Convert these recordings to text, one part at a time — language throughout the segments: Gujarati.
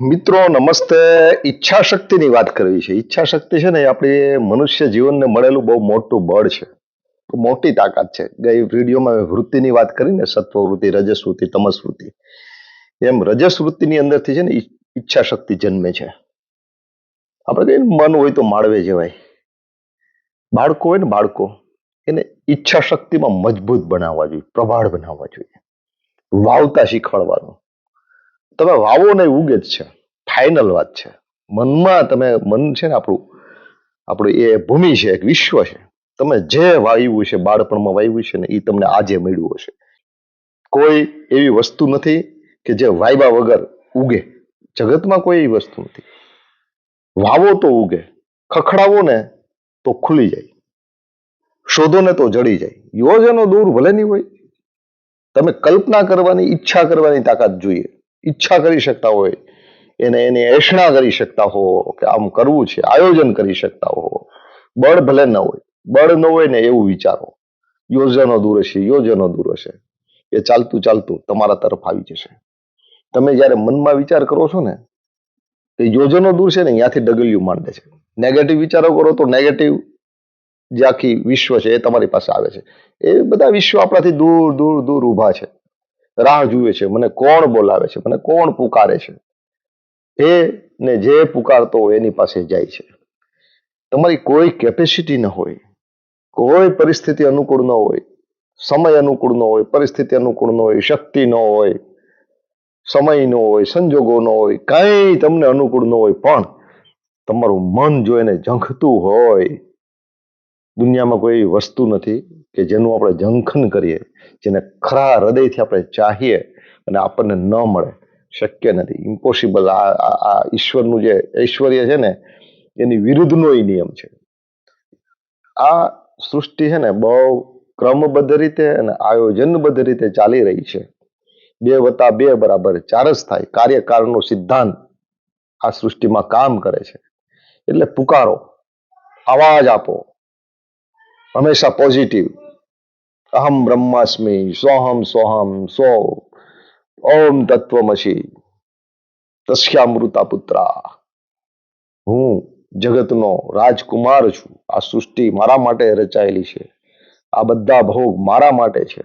મિત્રો, નમસ્તે. ઈચ્છા શક્તિની વાત કરવી છે. ઈચ્છા શક્તિ છે ને આપણી મનુષ્ય જીવનને મળેલું બહુ મોટું બળ છે. મોટી તાકાત છે. ગઈ વિડીયોમાં વૃત્તિની વાત કરી ને સત્વ વૃત્તિ રજસ વૃત્તિ તમસ વૃત્તિ એમ રજસ વૃત્તિની અંદરથી છે ને ઈચ્છા શક્તિ જન્મે છે. આપણે કહીએ ને મન હોય તો માળવે જવાય. બાળકો હોય ને બાળકો, એને ઈચ્છા શક્તિમાં મજબૂત બનાવવા જોઈએ, પ્રભાળ બનાવવા જોઈએ. વાવતા શીખવાડવાનું. તમે વાવો ને ઉગે જ છે. ફાઇનલ વાત છે. મનમાં તમે, મન છે ને આપણું આપણું એ ભૂમિ છે, એક વિશ્વ છે. તમે જે વાવ્યું છે, બાળપણમાં વાવ્યું છે ને એ તમને આજે મળ્યું હશે. કોઈ એવી વસ્તુ નથી કે જે વાયબા વગર ઉગે. જગતમાં કોઈ એવી વસ્તુ નથી. વાવો તો ઉગે, ખખડાવો ને તો ખુલી જાય. શોધો ને તો જડી જાય. યોજનો દૂર ભલે નહીં હોય. તમે કલ્પના કરવાની, ઈચ્છા કરવાની તાકાત જોઈએ. ઈચ્છા કરી શકતા હોય, એને એની એષણા કરી શકતા હો, કે આમ કરવું છે, આયોજન કરી શકતા હો. બળ ભલે ન હોય, બળ ન હોય ને એવું વિચારો. યોજનો દૂર હશે, યોજનો દૂર હશે. એ ચાલતું ચાલતું તમારા તરફ આવી જશે. તમે જ્યારે મનમાં વિચાર કરો છો ને એ યોજનો દૂર છે ને, ત્યાંથી ડગલિયું માંડે છે. નેગેટિવ વિચારો કરો તો નેગેટિવ જે આખી વિશ્વ છે એ તમારી પાસે આવે છે. એ બધા વિશ્વ આપણાથી દૂર દૂર દૂર ઊભા છે. રાહ જુએ છે, મને કોણ બોલાવે છે, મને કોણ પુકારે છે? એ ને જે પુકારતો હોય એની પાસે જાય છે. તમારી કોઈ કેપેસિટી ન હોય, કોઈ પરિસ્થિતિ અનુકૂળ ન હોય, સમય અનુકૂળ ન હોય, પરિસ્થિતિ અનુકૂળ ન હોય, શક્તિ ન હોય, સમય ન હોય, સંજોગો ન હોય, કાંઈ તમને અનુકૂળ ન હોય, પણ તમારું મન જો એને ઝંખતું હોય દુનિયામાં કોઈ વસ્તુ નથી કે જેનું આપણે જંખન કરીએ, જેને ખરા હૃદયથી આપણે ચાહીએ અને આપણને ન મળે. શક્ય નથી. ઇમ્પોસિબલ આ- આ ઈશ્વરનું જે ઐશ્વર્ય છે ને, એની વિરુદ્ધનો એ નિયમ છે. આ સૃષ્ટિ છે ને, બહુ ક્રમબદ્ધ રીતે અને આયોજનબદ્ધ રીતે ચાલી રહી છે. બે વત્તા બે બરાબર ચાર જ થાય. કાર્યકાળનો સિદ્ધાંત આ સૃષ્ટિમાં કામ કરે છે. એટલે પુકારો. અવાજ આપો. હંમેશા પોઝિટિવ અહમ બ્રહ્માસ્મિ, સોહમ સોહમ, સો, ઓમ તત્વમસી તસ્યામૃતા પુત્રા હું જગતનો રાજકુમાર છું. આ સૃષ્ટિ મારા માટે રચાયેલી છે. આ બધા ભોગ મારા માટે છે.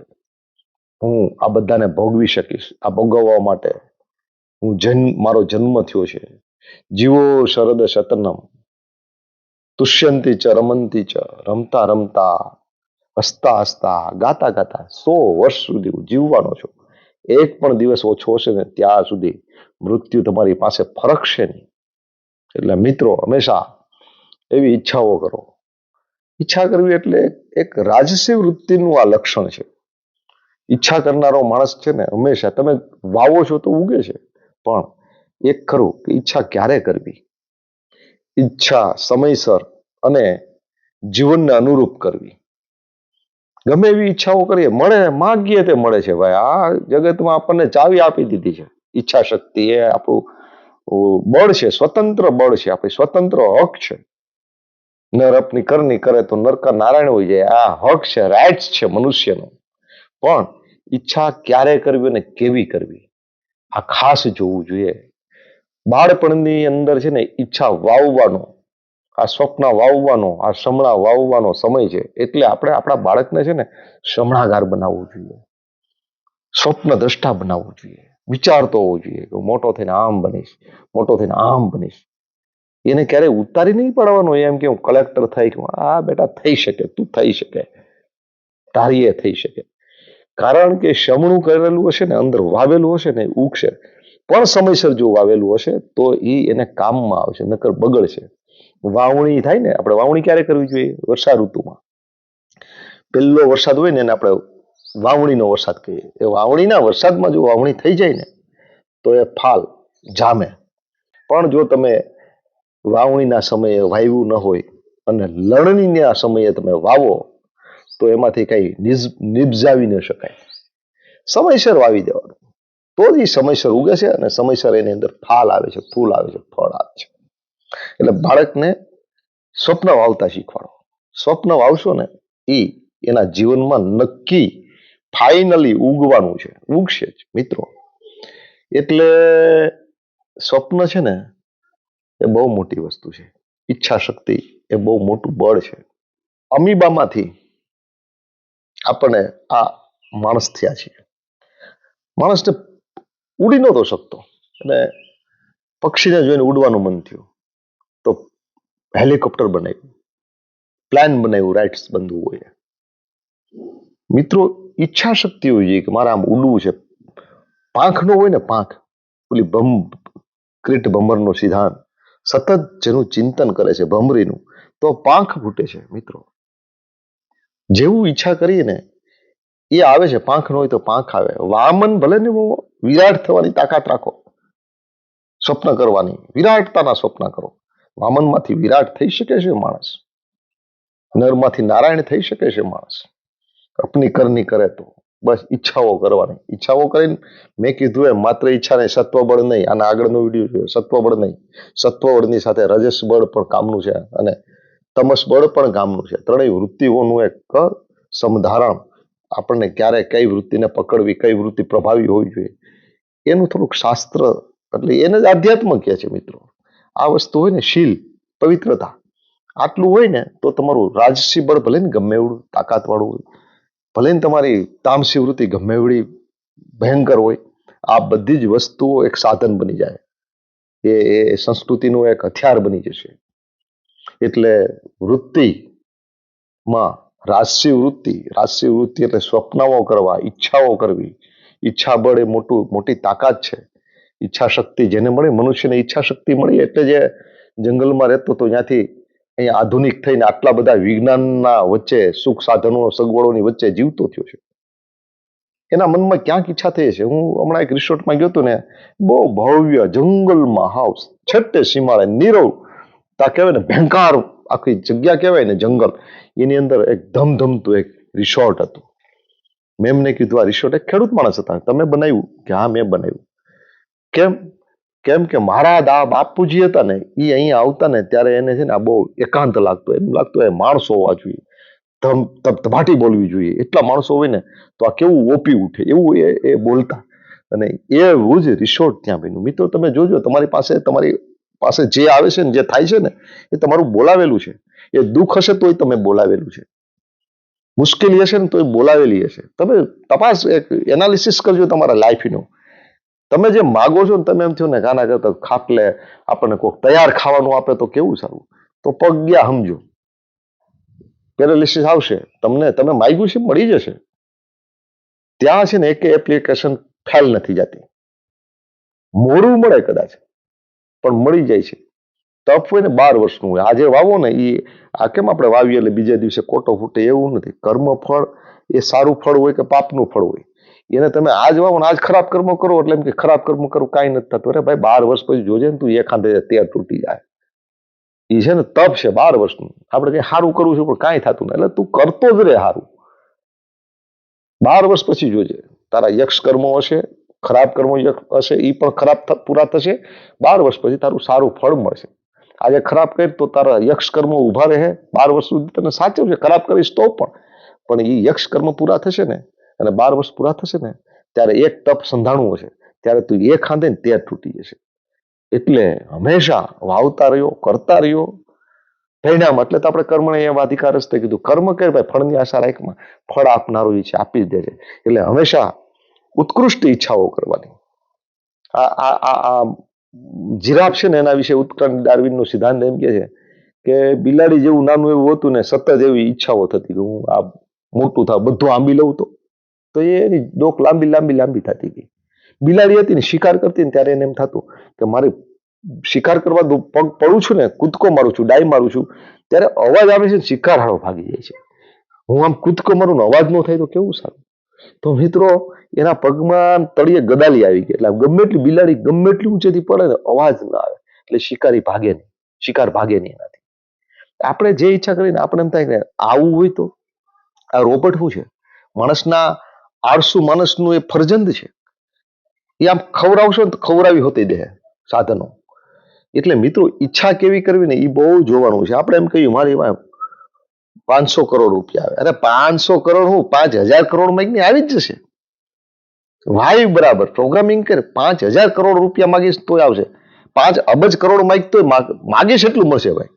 હું આ બધાને ભોગવી શકીશ. આ ભોગવવા માટે હું જન્મ, મારો જન્મ થયો છે. જીવો શરદ શતનમ. તુષ્યંતી ચ, રમંતી ચ, રમતા રમતા, હસતા હસતા, ગાતા ગાતા સો વર્ષ સુધી હું જીવવાનો છું. એક પણ દિવસ ઓછો હશે ને ત્યાં સુધી મૃત્યુ તમારી પાસે ફરકશે નહીં. એટલે મિત્રો, હંમેશા એવી ઈચ્છાઓ કરો. ઈચ્છા કરવી એટલે એક રાજસી વૃત્તિનું આ લક્ષણ છે. ઈચ્છા કરનારો માણસ છે ને હંમેશા, તમે વાવો છો તો ઉગે છે. પણ એક ખરું કે ઈચ્છા ક્યારે કરવી? ઈચ્છા, સમયસર અને જીવનને અનુરૂપ કરવી. ગમે એવી ઈચ્છાઓ કરીએ, મળે, માગીએ તે મળે છે. ભાઈ, આ જગતમાં આપણને ચાવી આપી દીધી છે. ઈચ્છા શક્તિ એ આપણું બળ છે, સ્વતંત્ર બળ છે. આપણી સ્વતંત્ર હક છે. નરપની કરની કરે તો નરકા નારાયણ હોય જાય. આ હક છે રાઇટ્સ છે મનુષ્યનો. પણ ઈચ્છા ક્યારે કરવી અને કેવી કરવી? આ ખાસ જોવું જોઈએ. બાળપણની અંદર છે ને ઈચ્છા વાવવાનો, આ સ્વપ્ન વાવવાનો, આ શમણા વાવવાનો સમય છે, એટલે આપણે આપણા બાળકને છે ને શમણાગાર બનાવવું જોઈએ. સ્વપ્ન દ્રષ્ટા બનાવવું જોઈએ. વિચારતો હોવો જોઈએ કે મોટો થઈને આમ બનીશ, મોટો થઈને આમ બનીશ. એને ક્યારેય ઉતારી નહીં પડવાનો એમ કે હું કલેક્ટર થઈ કે આ બેટા થઈ શકે, તું થઈ શકે. તારી થઈ શકે. કારણ કે શમણું કરેલું હશે ને, અંદર વાવેલું હશે ને ઉગશે. પણ સમયસર જો વાવેલું હશે, તો એ એને કામમાં આવશે, નકર બગડશે. વાવણી થાય ને, આપણે વાવણી ક્યારે કરવી જોઈએ? વર્ષા ઋતુમાં. પહેલો વરસાદ હોય ને, એને આપણે વાવણીનો વરસાદ કહીએ. એ વાવણીના વરસાદમાં જો વાવણી થઈ જાય ને, તો એ ફાલ જામે. પણ જો તમે વાવણીના સમયે વાવ્યું ન હોય અને લણણીના સમયે તમે વાવો, તો એમાંથી કંઈ નિપજાવી ન શકાય. સમયસર વાવી દેવાનું. તો જ એ સમયસર ઉગે છે અને સમયસર એની અંદર ફાલ આવે છે, ફૂલ આવે છે, ફળ આવે છે. એટલે બાળકને સ્વપ્ન વાવતા શીખવાડો. સ્વપ્ન વાવશો ને એ એના જીવનમાં નક્કી ફાઇનલી ઉગવાનું છે. ઉગશે જ, મિત્રો. એટલે સ્વપ્ન છે ને એ બહુ મોટી વસ્તુ છે. ઈચ્છા શક્તિ એ બહુ મોટું બળ છે. અમીબામાંથી આપણને આ માણસ થયા છીએ. માણસને ઉડી નહોતો શકતો. અને પક્ષીને જોઈને ઉડવાનું મન થયું. તો હેલિકોપ્ટર બનાવ્યું. પ્લાન બનાવ્યું, રાઇટ્સ બંધવું હોય. મિત્રો ઈચ્છા શક્તિ હોવી જોઈએ કે મારે આમ ઉડવું છે. પાંખ નો હોય ને પાંખ, ઓલી ભમ, ક્રિટ ભમરનો સિદ્ધાંત, સતત જેનું ચિંતન કરે છે ભમરીનું, તો પાંખ ફૂટે છે, મિત્રો. જેવું ઈચ્છા કરીએ ને, એ આવે છે પાંખ ન હોય તો પાંખ આવે. વામન ભલે ને બહુ વિરાટ થવાની તાકાત રાખો. સ્વપ્ન કરવાની, વિરાટતાના સ્વપ્ન કરો. વામનમાંથી વિરાટ થઈ શકે છે માણસ. નરમાંથી નારાયણ થઈ શકે છે માણસ. અપની કરની કરે તો. બસ ઈચ્છાઓ કરવાની. ઈચ્છાઓ કરીને મેં કીધું એમ, માત્ર ઈચ્છા નહીં સત્વબળ નહીં. આના આગળનો વીડિયો જોયો. સત્વબળ નહીં. સત્વબળની સાથે રજસ બળ પણ કામનું છે અને તમસ બળ પણ કામનું છે. ત્રણેય વૃત્તિઓનું એક સમધારણ. આપણને ક્યારે કઈ વૃત્તિને પકડવી, કઈ વૃત્તિ પ્રભાવી હોવી જોઈએ. એનું થોડુંક શાસ્ત્ર, એટલે એને જ આધ્યાત્મ કહે છે મિત્રો. આ વસ્તુ હોય ને શીલ, પવિત્રતા, આટલું હોય ને તો તમારું રાજસી બળ ભલે ને ગમે એવડું તાકાતવાળું હોય. ભલે ને તમારી તામસી વૃત્તિ ગમે એવડી ભયંકર હોય, આ બધી જ વસ્તુઓ એક સાધન બની જાય. એ એ સંસ્કૃતિનું એક હથિયાર બની જશે. એટલે વૃત્તિમાં રાજસી વૃત્તિ રાજસી વૃત્તિ એટલે સ્વપ્નાઓ કરવા, ઈચ્છાઓ કરવી ઈચ્છા બળ એ મોટું, મોટી તાકાત છે. ઈચ્છા શક્તિ જેને મળે, મનુષ્યને ઈચ્છા શક્તિ મળી એટલે જે જંગલમાં રહેતો તો ત્યાંથી અહીંયા આધુનિક થઈને આટલા બધા વિજ્ઞાનના વચ્ચે, સુખ સાધનો, સગવડોની વચ્ચે જીવતો થયો છે. એના મનમાં ક્યાંક ઈચ્છા થઈ છે. હું હમણાં એક રિસોર્ટમાં ગયો હતો ને, બહુ ભવ્ય જંગલમાં હાઉસ છેટ્ટે સીમાડે નીરવ, તા કહેવાય ને ભેંકાર, આખી જગ્યા કહેવાય ને જંગલ, એની અંદર એક ધમધમતું એક રિસોર્ટ હતું. મેં એમને કીધું, આ રિસોર્ટ એક ખેડૂત માણસ હતા. તમે બનાવ્યું? કે, હા, મેં બનાવ્યું. કેમ? કેમ કે મારા દા બાપુજી હતા ને એ અહીંયા આવતા ને ત્યારે એને છે ને આ બહુ એકાંત લાગતો. એમ લાગતો, એ માણસો હોવા જોઈએ. ધમ, ધબ, ધબાટી બોલવી જોઈએ. એટલા માણસો હોય ને, તો આ કેવું ઓપી ઉઠે? એવું એ એ બોલતા. અને એવું જ રિસોર્ટ ત્યાં બન્યું. મિત્રો, તમે જોજો, તમારી પાસે તમારી પાસે જે આવે છે ને, જે થાય છે ને, એ તમારું બોલાવેલું છે. એ દુઃખ હશે તોય તમે બોલાવેલું છે. મુશ્કેલી હશે ને તો એ બોલાવેલી હશે. તમે તપાસ એનાલિસિસ કરજો તમારા લાઈફનું તમે જે માગો છો ને તમે એમ થયો ને ગાના કરતા ખાટલે આપણને કોઈક તૈયાર ખાવાનું આપે તો કેવું સારું? તો પગ ગયા સમજો પેરાલિસિસ આવશે. તમને, તમે માગ્યું છે મળી જશે. ત્યાં છે ને એક એપ્લિકેશન ફેલ નથી જતી. મોડું મળે કદાચ, પણ મળી જાય છે. તપ હોય ને બાર વર્ષનું હોય. આજે વાવો ને એ આ કેમ આપણે વાવીએ? એટલે બીજા દિવસે કોટો ફૂટે એવું નથી. કર્મ ફળ એ સારું ફળ હોય કે પાપનું ફળ હોય? એને તમે આજ વાવો ને આજ ખરાબ કર્મ કરો એટલે એમ કે ખરાબ કર્મ કરવું કાંઈ નથી થતું. અરે ભાઈ, બાર વર્ષ પછી જોજે ને તું એ ખાંધે તેર તૂટી જાય. એ છે ને તપ છે બાર વર્ષનું. આપણે કઈ સારું કરવું છે પણ કાંઈ થતું નહીં એટલે તું કરતો જ રહે સારું. બાર વર્ષ પછી જોજે. તારા યક્ષ કર્મો હશે, ખરાબ કર્મો હશે એ પણ ખરાબ પૂરા થશે. બાર વર્ષ પછી તારું સારું ફળ મળશે. આજે ખરાબ કરી તો તારા યક્ષ કર્મો ઊભા રહે. બાર વર્ષ સુધી તને સાચવશે ખરાબ કરીશ તો પણ. પણ એ યક્ષ કર્મ પૂરા થશે ને, અને બાર વર્ષ પૂરા થશે ને, ત્યારે એક તપ સંધાણું હશે. ત્યારે તું એ ખાંધે ને તે તૂટી જશે. એટલે હંમેશા વાવતા રહ્યો, કરતા રહ્યો. પરિણામ એટલે તો આપણે કર્મને એ અધિકાર જ કીધું. કર્મ કે ભાઈ, ફળની આશા રાખમાં. ફળ આપનારો એ છે, આપી જ દે છે. એટલે હંમેશા ઉત્કૃષ્ટ ઈચ્છાઓ કરવાની. આ આ આ જીરાફ છે ને એના વિશે ઉત્ક્રાંતિ ડાર્વિનનો સિદ્ધાંત એમ કે છે કે બિલાડી જેવું નાનું એવું હતું ને સતત એવી ઈચ્છાઓ થતી કે હું આ મોટું થાવ બધું આંબી લઉં તો. તો એની ડોક લાંબી લાંબી લાંબી થતી ગઈ. બિલાડી હતી ને શિકાર કરતી ને ત્યારે એને એમ થતું કે મારે શિકાર કરવા પગ પડું છું ને, કૂદકો મારું છું, ડાઈ મારું છું, ત્યારે અવાજ આવે છે શિકાર હાળો ભાગી જાય છે. હું આમ કૂદકો મારું ને અવાજ ન થાય તો કેવું સારું? તો મિત્રો, એના પગમાં તળિયે ગદાલી આવી ગઈ. એટલે ગમે એટલી બિલાડી ગમે એટલી ઊંચેથી પડે ને અવાજ ના આવે. એટલે શિકારી ભાગે નહીં. શિકાર ભાગે નહીં એનાથી. આપણે જે ઈચ્છા કરીને આપણે એમ થાય કે આવું હોય તો આ રોબોટ શું છે? માણસના આળસુ માણસનું એ ફરજંદ છે. એ આમ ખવડાવશો ને તો ખવડાવી હોતી દે સાધનો. એટલે મિત્રો, ઈચ્છા કેવી કરવી ને એ બહુ જોવાનું છે. આપણે એમ કહ્યું, મારી પાંચસો કરોડ રૂપિયા આવે. અરે પાંચસો કરોડ હું પાંચ હજાર કરોડમાં આવી જ જશે. વાય બરાબર. પ્રોગ્રામિંગ કરે. પાંચ હજાર કરોડ રૂપિયા માંગીશ તોય આવશે. પાંચ અબજ કરોડ માગ તો માગીશ એટલું મળશે ભાઈ.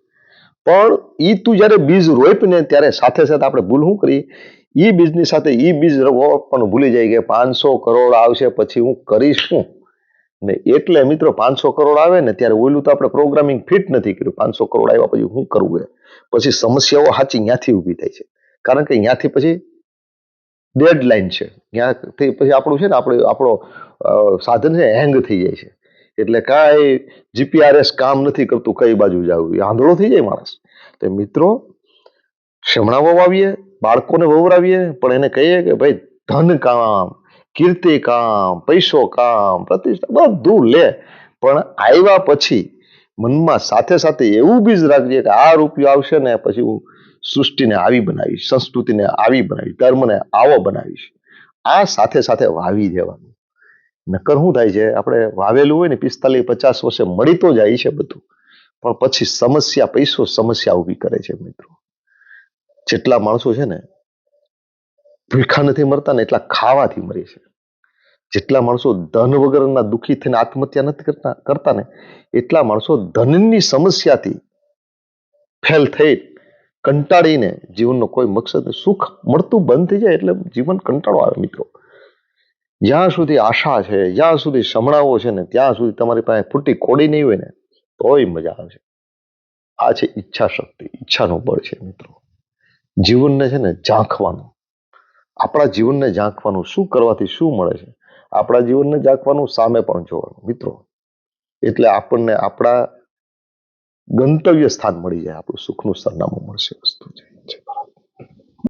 પણ એ તું જ્યારે બીજ રોપ ને ત્યારે સાથે સાથે આપણે ભૂલ શું કરીએ? એ બીજની સાથે ઈ બીજ રોપવાનું ભૂલી જાય કે પાંચસો કરોડ આવશે, પછી હું કરીશ શું? ને એટલે મિત્રો પાંચસો કરોડ આવે ને ત્યારે ઓલું તો આપણે પ્રોગ્રામિંગ ફિટ નથી કર્યું. પાંચસો કરોડ આવ્યા પછી શું કરવું એ પછી સમસ્યાઓ સાચી ત્યાંથી ઊભી થાય છે. કારણ કે ત્યાંથી પછી ડેડલાઇન છે. ત્યાંથી પછી આપણું છે ને આપણે, આપણો સાધન છે હેંગ થઈ જાય છે. એટલે કાંઈ જીપીઆરએસ કામ નથી કરતું કઈ બાજુ જવું. આંધળો થઈ જાય માણસ. તો મિત્રો ક્ષમણા વવાવીએ બાળકોને વવરાવીએ, પણ એને કહીએ કે ભાઈ ધન કામ. કીર્તિ કામ, પૈસો કામ, પ્રતિષ્ઠા, બધું લે. પણ આવ્યા પછી મનમાં સાથે સાથે એવું બીજ રાખજે કે આ રૂપિયો આવશે ને પછી હું સૃષ્ટિને આવી બનાવીશ, સંસ્કૃતિને આવી બનાવીશ, ધર્મને આવો બનાવીશ. આ સાથે સાથે વાવી દેવાનું. નકર શું થાય છે, આપણે વાવેલું હોય ને પિસ્તાલીસ પચાસ વર્ષે મળી તો જાય છે બધું. પણ પછી સમસ્યા, પૈસો સમસ્યા ઊભી કરે છે મિત્રો. જેટલા માણસો છે ને ભૂખા નથી મરતા ને એટલા ખાવાથી મરે છે. જેટલા માણસો ધન વગરના દુઃખી થઈને આત્મહત્યા નથી કરતા કરતા ને એટલા માણસો ધનની સમસ્યાથી ફેલ થઈ કંટાળીને જીવનનો કોઈ મકસદ, સુખ મળતું બંધ થઈ જાય એટલે જીવન કંટાળો આવે મિત્રો. જ્યાં સુધી આશા છે, જ્યાં સુધી સમણાઓ છે ને, ત્યાં સુધી તમારી પાસે ફૂટી કોડી નહીં હોય ને, તોય મજા આવશે આ છે ઈચ્છા શક્તિ ઈચ્છાનું બળ છે મિત્રો. જીવનને છે ને, ઝાંખવાનું. આપણા જીવનને ઝાંખવાનું શું કરવાથી શું મળે છે? આપણા જીવનને જાગવાનું સામે પણ જોવાનું, મિત્રો. એટલે આપણને આપણા ગંતવ્ય સ્થાન મળી જાય, આપણું સુખનું સરનામું મળશે વસ્તુ છે.